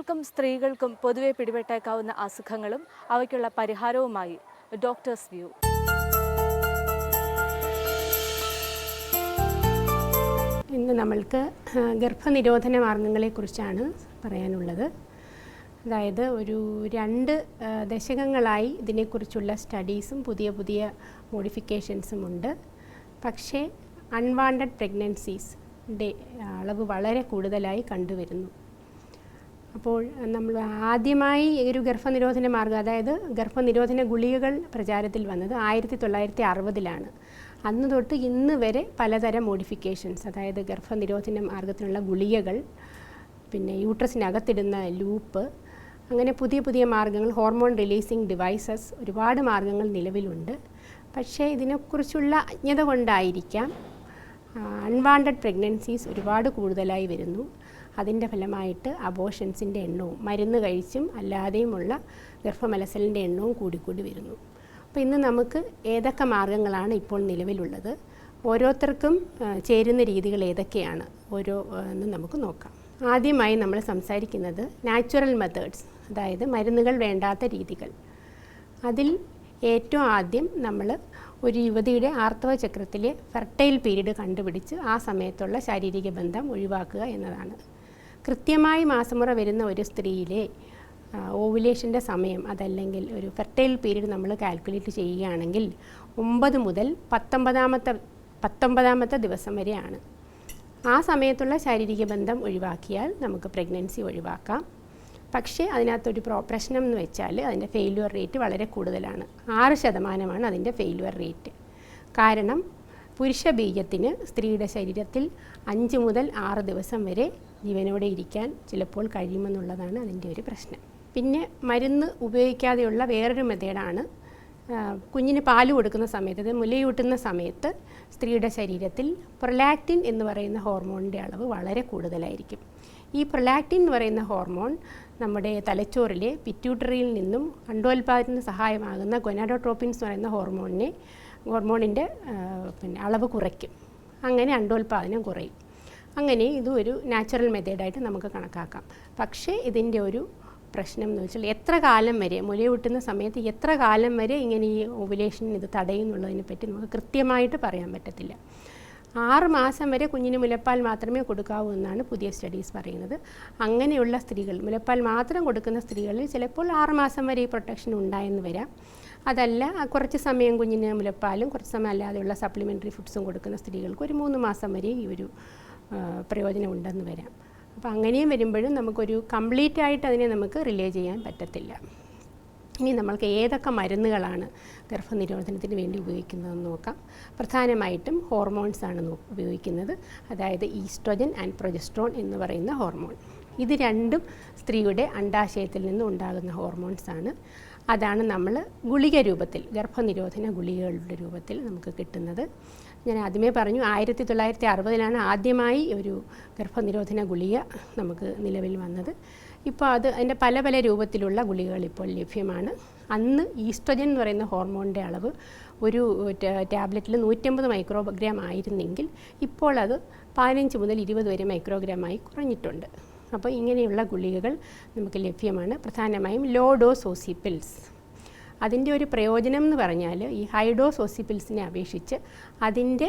കുട്ടികൾക്കും സ്ത്രീകൾക്കും പൊതുവെ പിടിപെട്ടേക്കാവുന്ന അസുഖങ്ങളും അവയ്ക്കുള്ള പരിഹാരവുമായി ഡോക്ടേഴ്സ് വ്യൂ. ഇന്ന് നമ്മൾക്ക് ഗർഭനിരോധന മാർഗങ്ങളെക്കുറിച്ചാണ് പറയാനുള്ളത്. അതായത് ഒരു രണ്ട് ദശകങ്ങളായി ഇതിനെക്കുറിച്ചുള്ള സ്റ്റഡീസും പുതിയ പുതിയ മോഡിഫിക്കേഷൻസും ഉണ്ട്. പക്ഷേ അൺവാണ്ടഡ് പ്രഗ്നൻസീസിന്റെ അളവ് വളരെ കൂടുതലായി കണ്ടുവരുന്നു. അപ്പോൾ നമ്മൾ ആദ്യമായി ഒരു ഗർഭനിരോധന മാർഗം അതായത് ഗർഭനിരോധന ഗുളികകൾ പ്രചാരത്തിൽ വന്നത് ആയിരത്തി തൊള്ളായിരത്തി അറുപതിലാണ് അന്ന് തൊട്ട് ഇന്ന് വരെ പലതരം മോഡിഫിക്കേഷൻസ് അതായത് ഗർഭനിരോധന മാർഗത്തിനുള്ള ഗുളികകൾ പിന്നെ യൂട്രസിനകത്തിടുന്ന ലൂപ്പ് അങ്ങനെ പുതിയ പുതിയ മാർഗങ്ങൾ ഹോർമോൺ റിലീസിങ് ഡിവൈസസ് ഒരുപാട് മാർഗങ്ങൾ നിലവിലുണ്ട്. പക്ഷേ ഇതിനെക്കുറിച്ചുള്ള അജ്ഞത കൊണ്ടായിരിക്കാം അൺവാണ്ടഡ് പ്രഗ്നൻസീസ് ഒരുപാട് കൂടുതലായി വരുന്നു. അതിന്റെ ഫലമായിട്ട് അബോഷൻസിന്റെ എണ്ണവും മരുന്ന് കഴിച്ചും അല്ലാതെയുമുള്ള ഗർഭമലസലിന്റെ എണ്ണവും കൂടിക്കൂടി വരുന്നു. അപ്പോൾ ഇന്ന് നമുക്ക് ഏതൊക്കെ മാർഗങ്ങളാണ് ഇപ്പോൾ നിലവിലുള്ളത്? ഓരോരുത്തർക്കും ചേരുന്ന രീതികൾ ഏതൊക്കെയാണ്? ഓരോ എന്ന് നമുക്ക് നോക്കാം. ആദ്യമായി നമ്മൾ സംസാരിക്കുന്നത് നാച്ചുറൽ മെത്തേഡ്സ് അതായത് മരുന്നുകൾ വേണ്ടാത്ത രീതികൾ. അതിൽ ഏറ്റവും ആദ്യം നമ്മൾ ഒരു യുവതിയുടെ ആർത്തവ ചക്രത്തിലെ ഫെർട്ടൈൽ പീരീഡ് കണ്ടുപിടിച്ച് ആ സമയത്തുള്ള ശാരീരിക ബന്ധം ഒഴിവാക്കുക എന്നതാണ്. കൃത്യമായി മാസമുറ വരുന്ന ഒരു സ്ത്രീയിലെ ഓവുലേഷന്റെ സമയം അതല്ലെങ്കിൽ ഒരു ഫെർട്ടൈൽ പീരീഡ് നമ്മൾ കാൽക്കുലേറ്റ് ചെയ്യുകയാണെങ്കിൽ ഒമ്പത് മുതൽ പത്തൊമ്പതാമത്തെ പത്തൊമ്പതാമത്തെ ദിവസം വരെയാണ്. ആ സമയത്തുള്ള ശാരീരിക ബന്ധം ഒഴിവാക്കിയാൽ നമുക്ക് പ്രഗ്നൻസി ഒഴിവാക്കാം. പക്ഷേ അതിനകത്തൊരു പ്രോ പ്രശ്നം എന്ന് വെച്ചാൽ അതിന്റെ ഫെയിലുവർ റേറ്റ് വളരെ കൂടുതലാണ്. ആറ് ശതമാനമാണ് അതിന്റെ ഫെയിലുവർ റേറ്റ്. കാരണം പുരുഷ ബീജത്തിന് സ്ത്രീയുടെ ശരീരത്തിൽ അഞ്ച് മുതൽ ആറ് ദിവസം വരെ ജീവനോടെ ഇരിക്കാൻ ചിലപ്പോൾ കഴിയുമെന്നുള്ളതാണ് അതിന്റെ ഒരു പ്രശ്നം. പിന്നെ മരുന്ന് ഉപയോഗിക്കാതെയുള്ള വേറൊരു മെത്തേഡാണ് കുഞ്ഞിന് പാൽ കൊടുക്കുന്ന സമയത്ത് അത് മുലയൂട്ടുന്ന സമയത്ത് സ്ത്രീയുടെ ശരീരത്തിൽ പ്രൊലാക്റ്റിൻ എന്ന് പറയുന്ന ഹോർമോണിന്റെ അളവ് വളരെ കൂടുതലായിരിക്കും. ഈ പ്രൊലാക്റ്റിൻ എന്ന് പറയുന്ന ഹോർമോൺ നമ്മുടെ തലച്ചോറിലെ പിറ്റ്യൂട്ടറിയിൽ നിന്നും അണ്ടോൽപാദനത്തിന് സഹായമാകുന്ന ഗൊനാഡോട്രോപ്പിൻസ് എന്ന് പറയുന്ന ഹോർമോണിനെ ഹോർമോണിന്റെ പിന്നെ അളവ് കുറയ്ക്കും. അങ്ങനെ അണ്ടോൽപാദനം കുറയും. അങ്ങനെ ഇതും ഒരു നാച്ചുറൽ മെത്തേഡായിട്ട് നമുക്ക് കണക്കാക്കാം. പക്ഷേ ഇതിന്റെ ഒരു പ്രശ്നം എന്ന് വെച്ചാൽ എത്ര കാലം വരെ മുലയൂട്ടുന്ന സമയത്ത് എത്ര കാലം വരെ ഇങ്ങനെ ഈ ഓവുലേഷൻ ഇത് തടയുന്നുള്ളതിനെ പറ്റി നമുക്ക് കൃത്യമായിട്ട് പറയാൻ പറ്റത്തില്ല. ആറ് മാസം വരെ കുഞ്ഞിന് മുലപ്പാൽ മാത്രമേ കൊടുക്കാവൂ എന്നാണ് പുതിയ സ്റ്റഡീസ് പറയുന്നത്. അങ്ങനെയുള്ള സ്ത്രീകൾ മുലപ്പാൽ മാത്രം കൊടുക്കുന്ന സ്ത്രീകളിൽ ചിലപ്പോൾ ആറ് മാസം വരെ ഈ പ്രൊട്ടക്ഷൻ ഉണ്ടായെന്ന് വരാം. അതല്ല കുറച്ച് സമയം കുഞ്ഞിന് മുലപ്പാലും കുറച്ച് സമയം അല്ലാതെയുള്ള സപ്ലിമെന്ററി ഫുഡ്സും കൊടുക്കുന്ന സ്ത്രീകൾക്ക് ഒരു മൂന്ന് മാസം വരെ ഈ ഒരു ആ, പ്രയോജനം ഉണ്ടെന്ന് വരാം. അപ്പോൾ അങ്ങനെയും വരുമ്പോഴും നമുക്കൊരു കംപ്ലീറ്റ് ആയിട്ട് അതിനെ നമുക്ക് റിലേ ചെയ്യാൻ പറ്റത്തില്ല. ഇനി നമ്മൾക്ക് ഏതൊക്കെ മരുന്നുകളാണ് ഗർഭനിരോധനത്തിന് വേണ്ടി ഉപയോഗിക്കുന്നതെന്ന് നോക്കാം. പ്രധാനമായിട്ടും ഹോർമോൺസ് ആണ് ഉപയോഗിക്കുന്നത്. അതായത് ഈസ്ട്രോജൻ ആൻഡ് പ്രൊജസ്ട്രോൺ എന്ന് പറയുന്ന ഹോർമോൺ. ഇത് രണ്ടും സ്ത്രീയുടെ അണ്ടാശയത്തിൽ നിന്ന് ഉണ്ടാകുന്ന ഹോർമോൺസ് ആണ്. അതാണ് നമ്മൾ ഗുളിക രൂപത്തിൽ ഗർഭനിരോധന ഗുളികകളുടെ രൂപത്തിൽ നമുക്ക് കിട്ടുന്നത്. ഞാൻ ആദ്യമേ പറഞ്ഞു ആയിരത്തി തൊള്ളായിരത്തി അറുപതിലാണ് ആദ്യമായി ഒരു ഗർഭനിരോധന ഗുളിക നമുക്ക് നിലവിൽ വന്നത്. ഇപ്പോൾ അത് അതിന്റെ പല പല രൂപത്തിലുള്ള ഗുളികകൾ ഇപ്പോൾ ലഭ്യമാണ്. അന്ന് ഈസ്ട്രജൻ എന്ന് പറയുന്ന ഹോർമോണിന്റെ അളവ് ഒരു ടാബ്ലറ്റിൽ നൂറ്റമ്പത് മൈക്രോഗ്രാം ആയിരുന്നെങ്കിൽ ഇപ്പോൾ അത് പതിനഞ്ച് മുതൽ ഇരുപത് വരെ മൈക്രോഗ്രാമായി കുറഞ്ഞിട്ടുണ്ട്. അപ്പോൾ ഇങ്ങനെയുള്ള ഗുളികകൾ നമുക്ക് ലഭ്യമാണ്. പ്രധാനമായും ലോ ഡോസ് ഓസിപ്പിൽസ് അതിന്റെ ഒരു പ്രയോജനം എന്ന് പറഞ്ഞാൽ ഈ ഹൈഡോസ് ഓസിപ്പിൽസിനെ അപേക്ഷിച്ച് അതിന്റെ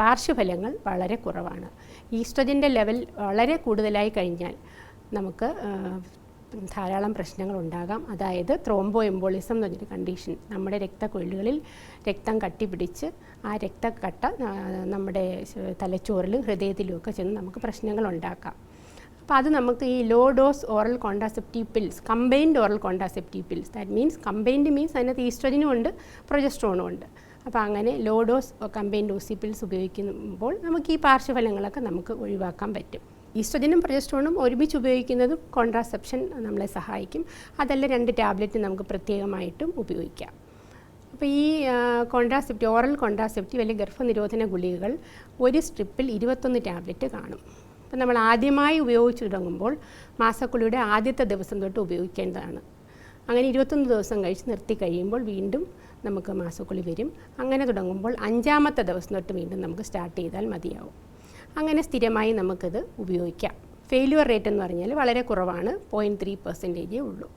പാർശ്വഫലങ്ങൾ വളരെ കുറവാണ്. ഈസ്ട്രജന്റെ ലെവൽ വളരെ കൂടുതലായി കഴിഞ്ഞാൽ നമുക്ക് ധാരാളം പ്രശ്നങ്ങൾ ഉണ്ടാകാം. അതായത് ത്രോംബോ എംബോളിസം എന്ന് പറഞ്ഞൊരു കണ്ടീഷൻ നമ്മുടെ രക്തക്കൊഴിലുകളിൽ രക്തം കട്ടിപ്പിടിച്ച് ആ രക്തക്കട്ട നമ്മുടെ തലച്ചോറിലും ഹൃദയത്തിലും ഒക്കെ ചെന്ന് നമുക്ക് പ്രശ്നങ്ങൾ ഉണ്ടാക്കാം. അപ്പോൾ അത് നമുക്ക് ഈ low dose oral contraceptive pills combined oral contraceptive pills that means combined means അതിനകത്ത് ഈസ്ട്രജനും ഉണ്ട് പ്രൊജസ്ട്രോണും ഉണ്ട്. അപ്പോൾ അങ്ങനെ low dose combined OC pills ഉപയോഗിക്കുമ്പോൾ നമുക്ക് ഈ പാർശ്വഫലങ്ങളൊക്കെ നമുക്ക് ഒഴിവാക്കാൻ പറ്റും. ഈസ്ട്രജനും പ്രൊജസ്ട്രോണും ഒരുമിച്ച് ഉപയോഗിക്കുന്നതും കോൺട്രാസെപ്ഷൻ നമ്മളെ സഹായിക്കും. അതല്ല രണ്ട് ടാബ്ലറ്റ് നമുക്ക് പ്രത്യേകമായിട്ടും ഉപയോഗിക്കാം. അപ്പോൾ ഈ കോൺട്രാസെപ്റ്റീവ് ഓറൽ കോൺട്രാസെപ്റ്റീവ് അല്ലെങ്കിൽ ഗർഭനിരോധന ഗുളികകൾ ഒരു സ്ട്രിപ്പിൽ ഇരുപത്തൊന്ന് ടാബ്ലറ്റ് കാണും. അപ്പോൾ നമ്മൾ ആദ്യമായി ഉപയോഗിച്ചു തുടങ്ങുമ്പോൾ മാസക്കുളിയുടെ ആദ്യത്തെ ദിവസം തൊട്ട് ഉപയോഗിക്കേണ്ടതാണ്. അങ്ങനെ ഇരുപത്തൊന്ന് ദിവസം കഴിച്ച് നിർത്തി കഴിയുമ്പോൾ വീണ്ടും നമുക്ക് മാസക്കുളി വരും. അങ്ങനെ തുടങ്ങുമ്പോൾ അഞ്ചാമത്തെ ദിവസം തൊട്ട് വീണ്ടും നമുക്ക് സ്റ്റാർട്ട് ചെയ്താൽ മതിയാവും. അങ്ങനെ സ്ഥിരമായി നമുക്കിത് ഉപയോഗിക്കാം. ഫെയിലുവർ റേറ്റ് എന്ന് പറഞ്ഞാൽ വളരെ കുറവാണ് പോയിന്റ് ത്രീ പെർസെന്റേജേ ഉള്ളൂ.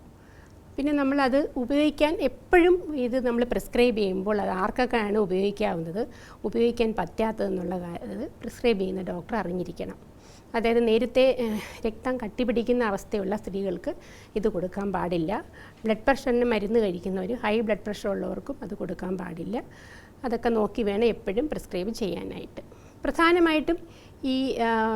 പിന്നെ നമ്മളത് ഉപയോഗിക്കാൻ എപ്പോഴും ഇത് നമ്മൾ പ്രിസ്ക്രൈബ് ചെയ്യുമ്പോൾ അത് ആർക്കൊക്കെയാണ് ഉപയോഗിക്കാവുന്നത് ഉപയോഗിക്കാൻ പറ്റാത്തതെന്നുള്ള കാര്യം പ്രിസ്ക്രൈബ് ചെയ്യുന്ന ഡോക്ടർ അറിഞ്ഞിരിക്കണം. അതായത് നേരത്തെ രക്തം കട്ടിപിടിക്കുന്ന അവസ്ഥയുള്ള സ്ത്രീകൾക്ക് ഇത് കൊടുക്കാൻ പാടില്ല. ബ്ലഡ് പ്രഷറിന് മരുന്ന് കഴിക്കുന്നവർ ഹൈ ബ്ലഡ് പ്രഷർ ഉള്ളവർക്കും അത് കൊടുക്കാൻ പാടില്ല. അതൊക്കെ നോക്കി വേണം എപ്പോഴും പ്രിസ്ക്രൈബ് ചെയ്യാനായിട്ട്. പ്രധാനമായിട്ടും ഈ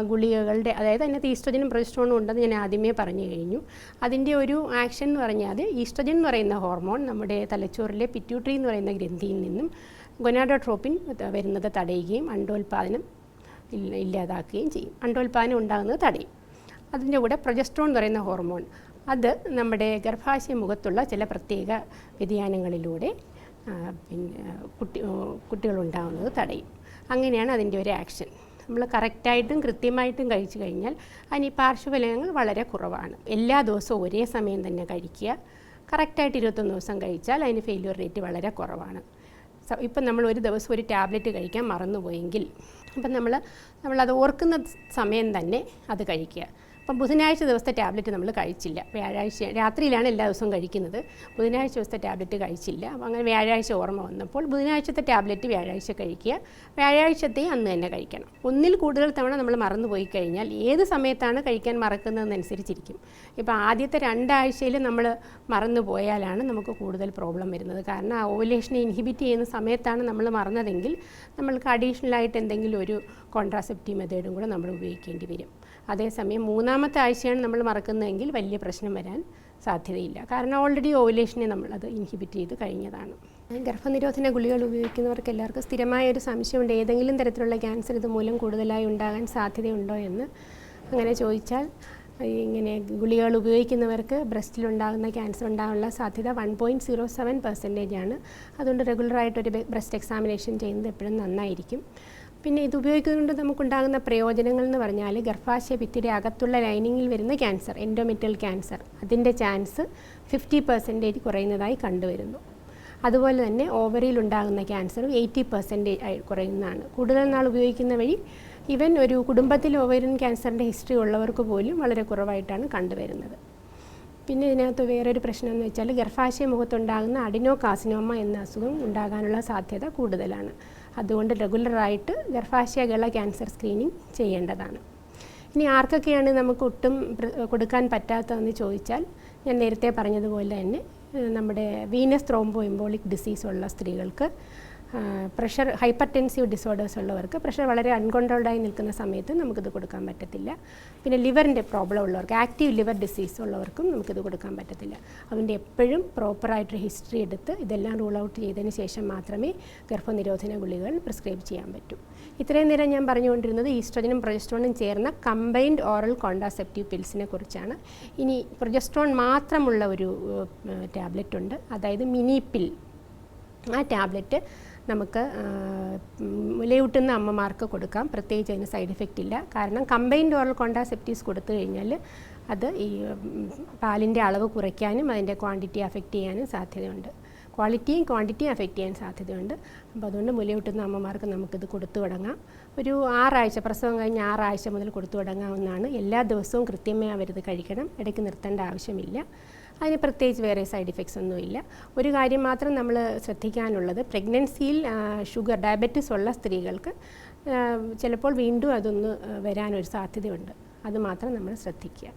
ഗുളികകളുടെ അതായത് അതിനകത്ത് ഈസ്ട്രജനും പ്രൊജസ്ട്രോണും ഉണ്ടെന്ന് ഞാൻ ആദ്യമേ പറഞ്ഞു കഴിഞ്ഞു. അതിന്റെ ഒരു ആക്ഷൻ എന്ന് പറഞ്ഞാൽ ഈസ്ട്രജൻ എന്ന് പറയുന്ന ഹോർമോൺ നമ്മുടെ തലച്ചോറിലെ പിറ്റ്യൂട്ടറി എന്ന് പറയുന്ന ഗ്രന്ഥിയിൽ നിന്നും ഗൊനാഡോട്രോപ്പിൻ വരുന്നത് തടയുകയും അണ്ടോൽപാദനം ഇല്ലാതാക്കുകയും ചെയ്യും. അണ്ടോൽപാദനം ഉണ്ടാകുന്നത് തടയും. അതിന്റെ കൂടെ പ്രൊജസ്ട്രോൺ എന്ന് പറയുന്ന ഹോർമോൺ അത് നമ്മുടെ ഗർഭാശയ മുഖത്തുള്ള ചില പ്രത്യേക വ്യതിയാനങ്ങളിലൂടെ പിന്നെ കുട്ടി കുട്ടികളുണ്ടാകുന്നത് തടയും. അങ്ങനെയാണ് അതിന്റെ ഒരു ആക്ഷൻ. നമ്മൾ കറക്റ്റായിട്ടും കൃത്യമായിട്ടും കഴിച്ചു കഴിഞ്ഞാൽ അതിന് പാർശ്വഫലങ്ങൾ വളരെ കുറവാണ്. എല്ലാ ദിവസവും ഒരേ സമയം തന്നെ കഴിക്കുക. കറക്റ്റായിട്ട് ഇരുപത്തൊന്ന് ദിവസം കഴിച്ചാൽ അതിന് ഫെയിലിയർ റേറ്റ് വളരെ കുറവാണ്. ഇപ്പം നമ്മൾ ഒരു ദിവസം ഒരു ടാബ്ലറ്റ് കഴിക്കാൻ മറന്നുപോയെങ്കിൽ അപ്പം നമ്മൾ നമ്മളത് ഓർക്കുന്ന സമയം തന്നെ അത് കഴിക്കുക. അപ്പം ബുധനാഴ്ച ദിവസത്തെ ടാബ്ലറ്റ് നമ്മൾ കഴിച്ചില്ല. വ്യാഴാഴ്ച രാത്രിയിലാണ് എല്ലാ ദിവസവും കഴിക്കുന്നത്. ബുധനാഴ്ച ദിവസത്തെ ടാബ്ലറ്റ് കഴിച്ചില്ല. അപ്പം അങ്ങനെ വ്യാഴാഴ്ച ഓർമ്മ വന്നപ്പോൾ ബുധനാഴ്ചത്തെ ടാബ്ലറ്റ് വ്യാഴാഴ്ച കഴിക്കുക. വ്യാഴാഴ്ചത്തെ അന്ന് തന്നെ കഴിക്കണം. ഒന്നിൽ കൂടുതൽ തവണ നമ്മൾ മറന്നുപോയി കഴിഞ്ഞാൽ ഏത് സമയത്താണ് കഴിക്കാൻ മറക്കുന്നതെന്നനുസരിച്ചിരിക്കും ഇപ്പോൾ ആദ്യത്തെ രണ്ടാഴ്ചയിൽ നമ്മൾ മറന്നു പോയാലാണ് നമുക്ക് കൂടുതൽ പ്രോബ്ലം വരുന്നത്. കാരണം ആ ഓവുലേഷനെ ഇൻഹിബിറ്റ് ചെയ്യുന്ന സമയത്താണ് നമ്മൾ മറന്നതെങ്കിൽ നമ്മൾക്ക് അഡീഷണലായിട്ട് എന്തെങ്കിലും ഒരു കോൺട്രാസെപ്റ്റീവ് മെത്തേഡും കൂടെ നമ്മൾ ഉപയോഗിക്കേണ്ടി വരും. അതേസമയം മൂന്നാമത്തെ ആഴ്ചയാണ് നമ്മൾ മറക്കുന്നതെങ്കിൽ വലിയ പ്രശ്നം വരാൻ സാധ്യതയില്ല. കാരണം ഓൾറെഡി ഓവുലേഷനെ നമ്മളത് ഇൻഹിബിറ്റ് ചെയ്ത് കഴിഞ്ഞതാണ്. ഗർഭനിരോധന ഗുളികൾ ഉപയോഗിക്കുന്നവർക്ക് എല്ലാവർക്കും സ്ഥിരമായ ഒരു സംശയമുണ്ട്. ഏതെങ്കിലും തരത്തിലുള്ള ക്യാൻസർ ഇതുമൂലം കൂടുതലായി ഉണ്ടാകാൻ സാധ്യതയുണ്ടോ എന്ന് അങ്ങനെ ചോദിച്ചാൽ ഇങ്ങനെ ഗുളികകൾ ഉപയോഗിക്കുന്നവർക്ക് ബ്രസ്റ്റിലുണ്ടാകുന്ന ക്യാൻസർ ഉണ്ടാകാനുള്ള സാധ്യത one point zero seven percentage ആണ്. അതുകൊണ്ട് റെഗുലറായിട്ടൊരു ബ്രസ്റ്റ് എക്സാമിനേഷൻ ചെയ്യുന്നത് എപ്പോഴും നന്നായിരിക്കും. പിന്നെ ഇത് ഉപയോഗിക്കുന്നതുകൊണ്ട് നമുക്കുണ്ടാകുന്ന പ്രയോജനങ്ങൾ എന്ന് പറഞ്ഞാൽ ഗർഭാശയ ഭിത്തിയുടെ അകത്തുള്ള ലൈനിങ്ങിൽ വരുന്ന ക്യാൻസർ എൻഡോമെറ്റൽ ക്യാൻസർ അതിന്റെ ചാൻസ് ഫിഫ്റ്റി പെർസെന്റേജ് കുറയുന്നതായി കണ്ടുവരുന്നു. അതുപോലെ തന്നെ ഓവറിയിൽ ഉണ്ടാകുന്ന ക്യാൻസറും എയ്റ്റി പെർസെന്റേജ് ആയി കുറയുന്നതാണ്. കൂടുതൽ നാൾ ഉപയോഗിക്കുന്ന വഴി ഇവൻ ഒരു കുടുംബത്തിൽ ഓവറിൻ ക്യാൻസറിന്റെ ഹിസ്റ്ററി ഉള്ളവർക്ക് പോലും വളരെ കുറവായിട്ടാണ് കണ്ടുവരുന്നത്. പിന്നെ ഇതിനകത്ത് വേറൊരു പ്രശ്നം എന്ന് വെച്ചാൽ ഗർഭാശയ മുഖത്തുണ്ടാകുന്ന അഡിനോ കാസിനോമ എന്ന അസുഖം ഉണ്ടാകാനുള്ള സാധ്യത കൂടുതലാണ്. അതുകൊണ്ട് റെഗുലറായിട്ട് ഗർഭാശയ ഗള ക്യാൻസർ സ്ക്രീനിങ് ചെയ്യേണ്ടതാണ്. ഇനി ആർക്കൊക്കെയാണ് നമുക്ക് ഒട്ടും കൊടുക്കാൻ പറ്റാത്തതെന്ന് ചോദിച്ചാൽ ഞാൻ നേരത്തെ പറഞ്ഞതുപോലെ തന്നെ നമ്മുടെ വീനസ് ത്രോംബോ എംബോളിക് ഡിസീസ് ഉള്ള സ്ത്രീകൾക്ക് പ്രഷർ ഹൈപ്പർ ടെൻസീവ് ഡിസോർഡേഴ്സ് ഉള്ളവർക്ക് പ്രഷർ വളരെ അൺകൺട്രോൾഡായി നിൽക്കുന്ന സമയത്ത് നമുക്കിത് കൊടുക്കാൻ പറ്റത്തില്ല. പിന്നെ ലിവറിന്റെ പ്രോബ്ലം ഉള്ളവർക്ക് ആക്റ്റീവ് ലിവർ ഡിസീസ് ഉള്ളവർക്കും നമുക്കിത് കൊടുക്കാൻ പറ്റത്തില്ല. അതിന്റെ എപ്പോഴും പ്രോപ്പറായിട്ടൊരു ഹിസ്റ്ററി എടുത്ത് ഇതെല്ലാം റൂൾ ഔട്ട് ചെയ്തതിന് ശേഷം മാത്രമേ ഗർഭനിരോധന ഗുളികൾ പ്രിസ്ക്രൈബ് ചെയ്യാൻ പറ്റൂ. ഇത്രയും നേരം ഞാൻ പറഞ്ഞുകൊണ്ടിരുന്നത് ഈസ്ട്രജനും പ്രൊജസ്ട്രോണും ചേർന്ന കമ്പൈൻഡ് ഓറൽ കോൺട്രാസെപ്റ്റീവ് പിൽസിനെ കുറിച്ചാണ്. ഇനി പ്രൊജസ്ട്രോൺ മാത്രമുള്ള ഒരു ടാബ്ലറ്റ് ഉണ്ട്. അതായത് മിനി പിൽ ആ ടാബ്ലറ്റ് നമുക്ക് മുലയൂട്ടുന്ന അമ്മമാർക്ക് കൊടുക്കാം. പ്രത്യേകിച്ച് അതിന് സൈഡ് എഫക്റ്റ് ഇല്ല. കാരണം കമ്പൈൻഡ് ഓറൽ കോണ്ടാസെപ്റ്റീവ്സ് കൊടുത്തു കഴിഞ്ഞാൽ അത് ഈ പാലിന്റെ അളവ് കുറയ്ക്കാനും അതിന്റെ ക്വാണ്ടിറ്റി അഫക്റ്റ് ചെയ്യാനും സാധ്യതയുണ്ട്. ക്വാളിറ്റിയും ക്വാണ്ടിറ്റിയും അഫക്റ്റ് ചെയ്യാൻ സാധ്യതയുണ്ട്. അപ്പോൾ അതുകൊണ്ട് മുലയൂട്ടുന്ന അമ്മമാർക്ക് നമുക്കിത് കൊടുത്തു തുടങ്ങാം. ഒരു ആറാഴ്ച പ്രസവം കഴിഞ്ഞ് ആറാഴ്ച മുതൽ കൊടുത്തു തുടങ്ങാവുന്നതാണ്. എല്ലാ ദിവസവും കൃത്യമായി അവരിത് കഴിക്കണം. ഇടയ്ക്ക് നിർത്തേണ്ട ആവശ്യമില്ല. അതിന് പ്രത്യേകിച്ച് വേറെ സൈഡ് ഇഫക്ട്സ് ഒന്നുമില്ല ഒരു കാര്യം മാത്രം നമ്മൾ ശ്രദ്ധിക്കാനുള്ളത് പ്രഗ്നൻസിയിൽ ഷുഗർ ഡയബറ്റിസ് ഉള്ള സ്ത്രീകൾക്ക് ചിലപ്പോൾ വീണ്ടും അതൊന്ന് വരാനൊരു സാധ്യതയുണ്ട്. അത് മാത്രം നമ്മൾ ശ്രദ്ധിക്കുക.